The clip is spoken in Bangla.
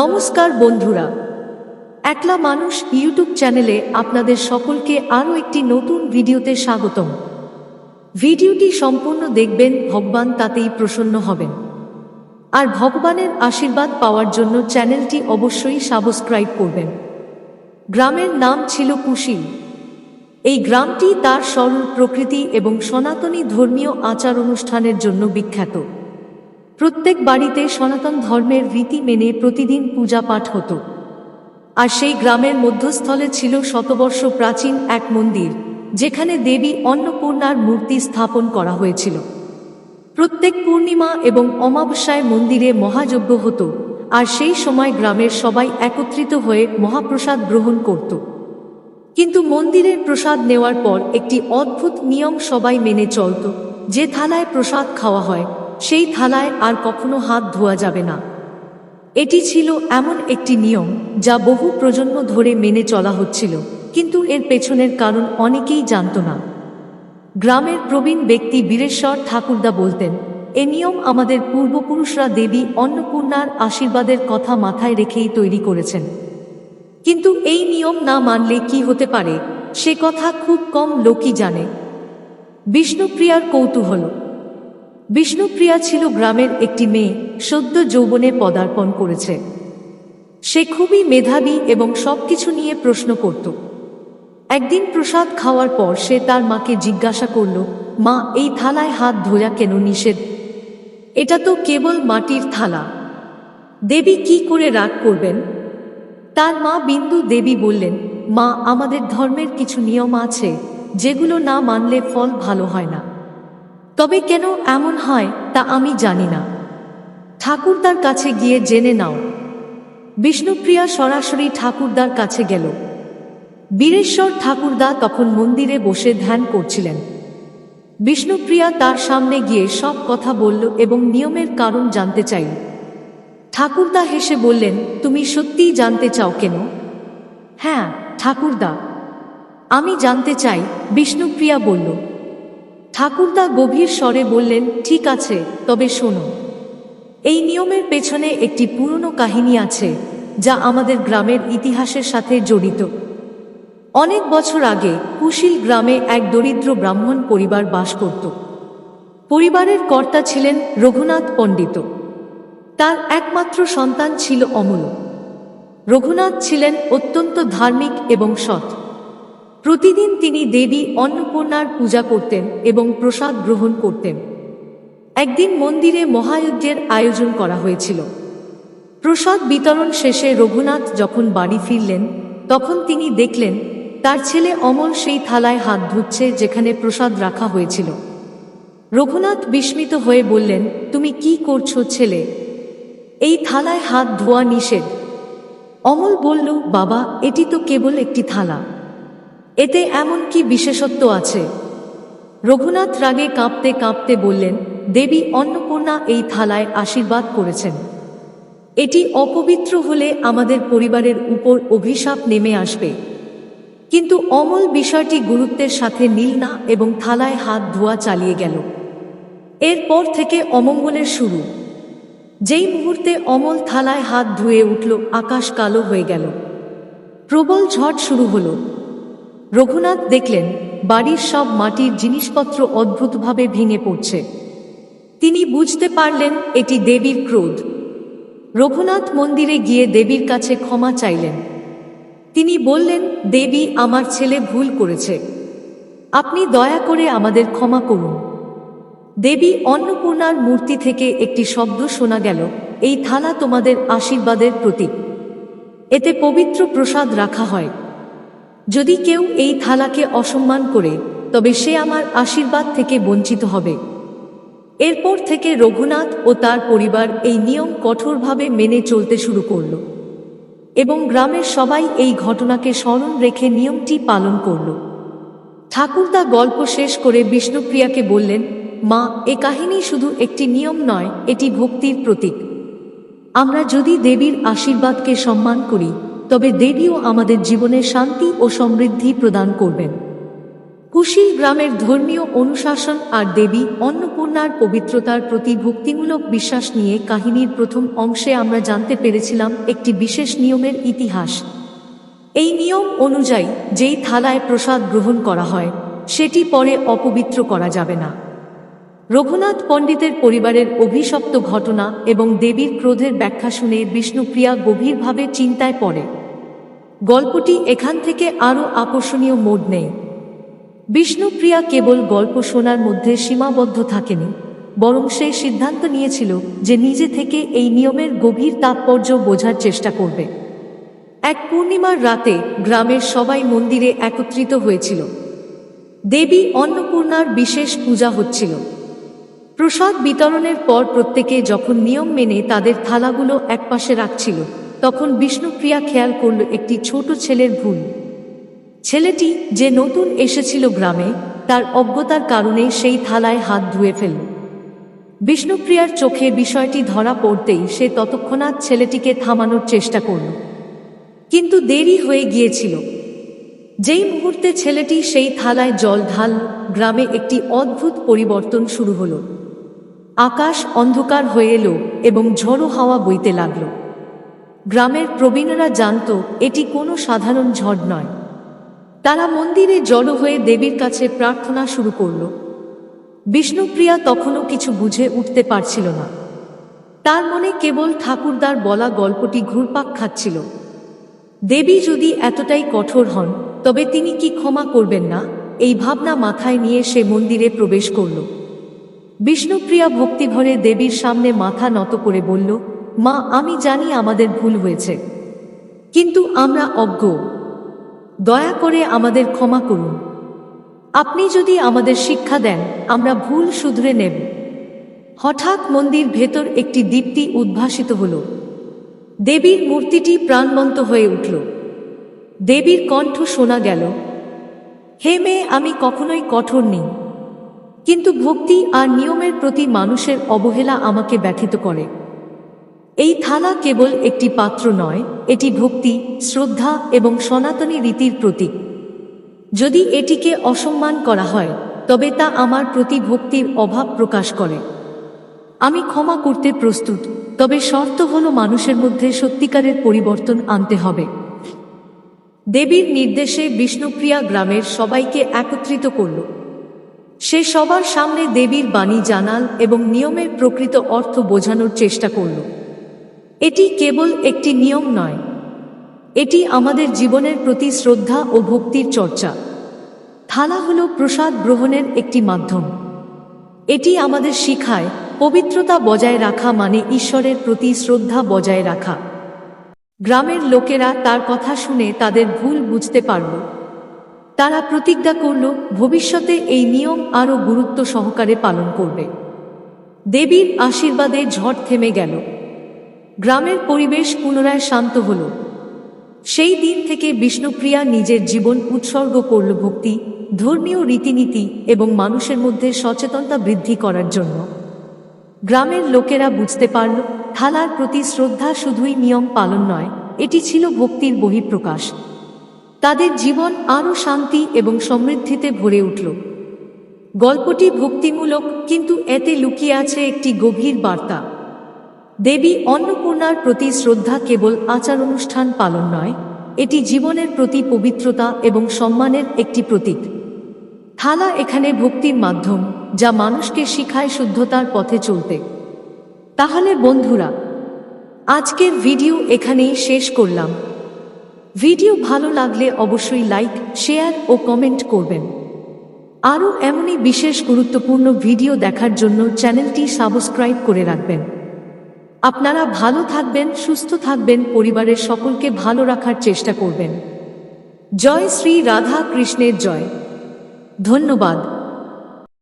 নমস্কার বন্ধুরা। একলা মানুষ ইউটিউব চ্যানেলে আপনাদের সকলকে আরও একটি নতুন ভিডিওতে স্বাগতম। ভিডিওটি সম্পূর্ণ দেখবেন, ভগবান তাতেই প্রসন্ন হবেন। আর ভগবানের আশীর্বাদ পাওয়ার জন্য চ্যানেলটি অবশ্যই সাবস্ক্রাইব করবেন। গ্রামের নাম ছিল কুশিল। এই গ্রামটি তার সরল প্রকৃতি এবং সনাতনী ধর্মীয় আচার অনুষ্ঠানের জন্য বিখ্যাত। প্রত্যেক বাড়িতে সনাতন ধর্মের রীতি মেনে প্রতিদিন পূজা পাঠ হতো। আর সেই গ্রামের মধ্যস্থলে ছিল শতবর্ষ প্রাচীন এক মন্দির, যেখানে দেবী অন্নপূর্ণার মূর্তি স্থাপন করা হয়েছিল। প্রত্যেক পূর্ণিমা এবং অমাবস্যায় মন্দিরে মহাযজ্ঞ হতো, আর সেই সময় গ্রামের সবাই একত্রিত হয়ে মহাপ্রসাদ গ্রহণ করত। কিন্তু মন্দিরের প্রসাদ নেওয়ার পর একটি অদ্ভুত নিয়ম সবাই মেনে চলত, যে থালায় প্রসাদ খাওয়া হয় সেই থালায় আর কখনো হাত ধোয়া যাবে না। এটি ছিল এমন একটি নিয়ম যা বহু প্রজন্ম ধরে মেনে চলা হচ্ছিল, কিন্তু এর পেছনের কারণ অনেকেই জানত না। গ্রামের প্রবীণ ব্যক্তি বীরেশ্বর ঠাকুরদা বলতেন, এ নিয়ম আমাদের পূর্বপুরুষরা দেবী অন্নপূর্ণার আশীর্বাদের কথা মাথায় রেখেই তৈরি করেছেন। কিন্তু এই নিয়ম না মানলে কি হতে পারে, সে কথা খুব কম লোকই জানে। বিষ্ণুপ্রিয়ার কৌতূহল বিষ্ণুপ্রিয়া ছিল গ্রামের একটি মেয়ে, সদ্য যৌবনে পদার্পণ করেছে। সে খুবই মেধাবী এবং সবকিছু নিয়ে প্রশ্ন করত। একদিন প্রসাদ খাওয়ার পর সে তার মাকে জিজ্ঞাসা করল, মা, এই থালায় হাত ধোয়া কেন নিষেধ? এটা তো কেবল মাটির থালা। দেবী কি করে রাগ করবেন? তার মা বিন্দু দেবী বললেন, মা, আমাদের ধর্মের কিছু নিয়ম আছে, যেগুলো না মানলে ফল ভালো হয় না। তবে কেন এমন হয় তা আমি জানি না। ঠাকুরদার কাছে গিয়ে জেনে নাও। বিষ্ণুপ্রিয়া সরাসরি ঠাকুরদার কাছে গেল। বীরেশ্বর ঠাকুরদা তখন মন্দিরে বসে ধ্যান করছিলেন। বিষ্ণুপ্রিয়া তার সামনে গিয়ে সব কথা বলল এবং নিয়মের কারণ জানতে চাইল। ঠাকুরদা হেসে বললেন, তুমি সত্যিই জানতে চাও কেন? হ্যাঁ ঠাকুরদা। আমি জানতে চাই, বিষ্ণুপ্রিয়া বলল। ঠাকুরদা গভীর স্বরে বললেন, ঠিক আছে, তবে শোনো। এই নিয়মের পেছনে একটি পুরনো কাহিনী আছে, যা আমাদের গ্রামের ইতিহাসের সাথে জড়িত। অনেক বছর আগে কুশিল গ্রামে এক দরিদ্র ব্রাহ্মণ পরিবার বাস করত। পরিবারের কর্তা ছিলেন রঘুনাথ পণ্ডিত। তার একমাত্র সন্তান ছিল অমূল। রঘুনাথ ছিলেন অত্যন্ত ধার্মিক এবং সৎ। প্রতিদিন তিনি দেবী অন্নপূর্ণার পূজা করতেন এবং প্রসাদ গ্রহণ করতেন। একদিন মন্দিরে মহাযজ্ঞের আয়োজন করা হয়েছিল। প্রসাদ বিতরণ শেষে রঘুনাথ যখন বাড়ি ফিরলেন, তখন তিনি দেখলেন, তার ছেলে অমল সেই থালায় হাত ধুচ্ছে যেখানে প্রসাদ রাখা হয়েছিল। রঘুনাথ বিস্মিত হয়ে বললেন, তুমি কি করছ ছেলে? এই থালায় হাত ধোয়া নিষেধ। অমল বলল, বাবা, এটি তো কেবল একটি থালা। এতে এমন কি বিশেষত্ব আছে? রঘুনাথ রাগে কাঁপতে কাঁপতে বললেন, দেবী অন্নপূর্ণা এই থালায় আশীর্বাদ করেছেন। এটি অপবিত্র হলে আমাদের পরিবারের উপর অভিশাপ নেমে আসবে। কিন্তু অমল বিষয়টি গুরুত্বের সাথে নিল না এবং থালায় হাত ধোয়া চালিয়ে গেল। এরপর থেকে অমঙ্গলের শুরু। যেই মুহূর্তে অমল থালায় হাত ধুয়ে উঠল, আকাশ কালো হয়ে গেল। প্রবল ঝড় শুরু হলো। রঘুনাথ দেখলেন, বাড়ির সব মাটির জিনিসপত্র অদ্ভুতভাবে ভেঙে পড়ছে। তিনি বুঝতে পারলেন, এটি দেবীর ক্রোধ। রঘুনাথ মন্দিরে গিয়ে দেবীর কাছে ক্ষমা চাইলেন। তিনি বললেন, দেবী, আমার ছেলে ভুল করেছে। আপনি দয়া করে আমাদের ক্ষমা করুন। দেবী অন্নপূর্ণার মূর্তি থেকে একটি শব্দ শোনা গেল, এই থালা তোমাদের আশীর্বাদের প্রতীক। এতে পবিত্র প্রসাদ রাখা হয়। যদি কেউ এই থালাকে অসম্মান করে, তবে সে আমার আশীর্বাদ থেকে বঞ্চিত হবে। এরপর থেকে রঘুনাথ ও তার পরিবার এই নিয়ম কঠোরভাবে মেনে চলতে শুরু করল এবং গ্রামের সবাই এই ঘটনাকে স্মরণ রেখে নিয়মটি পালন করল। ঠাকুরদা গল্প শেষ করে বিষ্ণুপ্রিয়াকে বললেন, মা, এ কাহিনী শুধু একটি নিয়ম নয়, এটি ভক্তির প্রতীক। আমরা যদি দেবীর আশীর্বাদকে সম্মান করি তবে দেবীও আমাদের জীবনে শান্তি ও সমৃদ্ধি প্রদান করবেন। কুশিল গ্রামের ধর্মীয় অনুশাসন আর দেবী অন্নপূর্ণার পবিত্রতার প্রতি ভক্তিমূলক বিশ্বাস নিয়ে কাহিনীর প্রথম অংশে আমরা জানতে পেরেছিলাম একটি বিশেষ নিয়মের ইতিহাস। এই নিয়ম অনুযায়ী যেই থালায় প্রসাদ গ্রহণ করা হয়, সেটি পরে অপবিত্র করা যাবে না। রঘুনাথ পণ্ডিতের পরিবারের অভিশপ্ত ঘটনা এবং দেবীর ক্রোধের ব্যাখ্যা শুনে বিষ্ণুপ্রিয়া গভীরভাবে চিন্তায় পড়ে। গল্পটি এখান থেকে আরও আকর্ষণীয় মোড় নেই। বিষ্ণুপ্রিয়া কেবল গল্প শোনার মধ্যে সীমাবদ্ধ থাকেনি, বরং সে সিদ্ধান্ত নিয়েছিল যে নিজে থেকে এই নিয়মের গভীর তাৎপর্য বোঝার চেষ্টা করবে। এক পূর্ণিমার রাতে গ্রামের সবাই মন্দিরে একত্রিত হয়েছিল। দেবী অন্নপূর্ণার বিশেষ পূজা হচ্ছিল। প্রসাদ বিতরণের পর প্রত্যেকে যখন নিয়ম মেনে তাদের থালাগুলো একপাশে রাখছিল তখন বিষ্ণুপ্রিয়া খেয়াল করল একটি ছোট ছেলের ভুল। ছেলেটি যে নতুন এসেছিল গ্রামে, তার অজ্ঞতার কারণে সেই থালায় হাত ধুয়ে ফেলল। বিষ্ণুপ্রিয়ার চোখে বিষয়টি ধরা পড়তেই সে ততক্ষণাৎ ছেলেটিকে থামানোর চেষ্টা করল। কিন্তু দেরি হয়ে গিয়েছিল। যেই মুহূর্তে ছেলেটি সেই থালায় জল ঢাল, গ্রামে একটি অদ্ভুত পরিবর্তন শুরু হলো। আকাশ অন্ধকার হয়ে এলো এবং ঝড়ো হাওয়া বইতে লাগল। গ্রামের প্রবীণরা জানত, এটি কোনো সাধারণ ঝড় নয়। তারা মন্দিরে জড়ো হয়ে দেবীর কাছে প্রার্থনা শুরু করল। বিষ্ণুপ্রিয়া তখনও কিছু বুঝে উঠতে পারছিল না। তার মনে কেবল ঠাকুরদার বলা গল্পটি ঘুরপাক খাচ্ছিল। দেবী যদি এতটাই কঠোর হন, তবে তিনি কি ক্ষমা করবেন না? এই ভাবনা মাথায় নিয়ে সে মন্দিরে প্রবেশ করল। বিষ্ণুপ্রিয়া ভক্তিভরে দেবীর সামনে মাথা নত করে বলল মা, আমি জানি আমাদের ভুল হয়েছে। কিন্তু আমরা অজ্ঞ। দয়া করে আমাদের ক্ষমা করুন। আপনি যদি আমাদের শিক্ষা দেন, আমরা ভুল শুধরে নেব। হঠাৎ মন্দির ভেতর একটি দীপ্তি উদ্ভাসিত হল। দেবীর মূর্তিটি প্রাণবন্ত হয়ে উঠল। দেবীর কণ্ঠ শোনা গেল, হে মেয়ে আমি কখনোই কঠোর নেই। কিন্তু ভক্তি আর নিয়মের প্রতি মানুষের অবহেলা আমাকে ব্যথিত করে। এই থালা কেবল একটি পাত্র নয়, এটি ভক্তি, শ্রদ্ধা এবং সনাতনী রীতির প্রতীক। যদি এটিকে অসম্মান করা হয়, তবে তা আমার প্রতি ভক্তির অভাব প্রকাশ করে। আমি ক্ষমা করতে প্রস্তুত, তবে শর্ত হল মানুষের মধ্যে সত্যিকারের পরিবর্তন আনতে হবে। দেবীর নির্দেশে বিষ্ণুপ্রিয়া গ্রামের সবাইকে একত্রিত করল। সে সবার সামনে দেবীর বাণী জানাল এবং নিয়মের প্রকৃত অর্থ বোঝানোর চেষ্টা করল। এটি কেবল একটি নিয়ম নয়। এটি আমাদের জীবনের প্রতি শ্রদ্ধা ও ভক্তির চর্চা। থালা হল প্রসাদ গ্রহণের একটি মাধ্যম। এটি আমাদের শিখায় পবিত্রতা বজায় রাখা মানে ঈশ্বরের প্রতি শ্রদ্ধা বজায় রাখা। গ্রামের লোকেরা তার কথা শুনে তাদের ভুল বুঝতে পারল। তারা প্রতিজ্ঞা করল, ভবিষ্যতে এই নিয়ম আরও গুরুত্ব সহকারে পালন করবে। দেবীর আশীর্বাদে ঝড় থেমে গেল। গ্রামের পরিবেশ পুনরায় শান্ত হল। সেই দিন থেকে বিষ্ণুপ্রিয়া নিজের জীবন উৎসর্গ করল ভক্তি, ধর্মীয় রীতিনীতি এবং মানুষের মধ্যে সচেতনতা বৃদ্ধি করার জন্য। গ্রামের লোকেরা বুঝতে পারল, থালার প্রতি শ্রদ্ধা শুধুই নিয়ম পালন নয়, এটি ছিল ভক্তির বহিঃপ্রকাশ। তাদের জীবন আরও শান্তি এবং সমৃদ্ধিতে ভরে উঠল। গল্পটি ভক্তিমূলক, কিন্তু এতে লুকিয়ে আছে একটি গভীর বার্তা। দেবী অন্নপূর্ণার প্রতি শ্রদ্ধা কেবল আচার অনুষ্ঠান পালন নয়, এটি জীবনের প্রতি পবিত্রতা এবং সম্মানের একটি প্রতীক। থালা এখানে ভক্তির মাধ্যম, যা মানুষকে শিখায় শুদ্ধতার পথে চলতে। তাহলে বন্ধুরা, আজকের ভিডিও এখানেই শেষ করলাম। ভিডিও ভালো লাগলে অবশ্যই লাইক, শেয়ার ও কমেন্ট করবেন। আরও এমনই বিশেষ গুরুত্বপূর্ণ ভিডিও দেখার জন্য চ্যানেলটি সাবস্ক্রাইব করে রাখবেন। আপনারা ভালো থাকবেন, সুস্থ থাকবেন, পরিবারের সকলকে ভালো রাখার চেষ্টা করবেন। জয় শ্রী রাধা কৃষ্ণের জয়। ধন্যবাদ।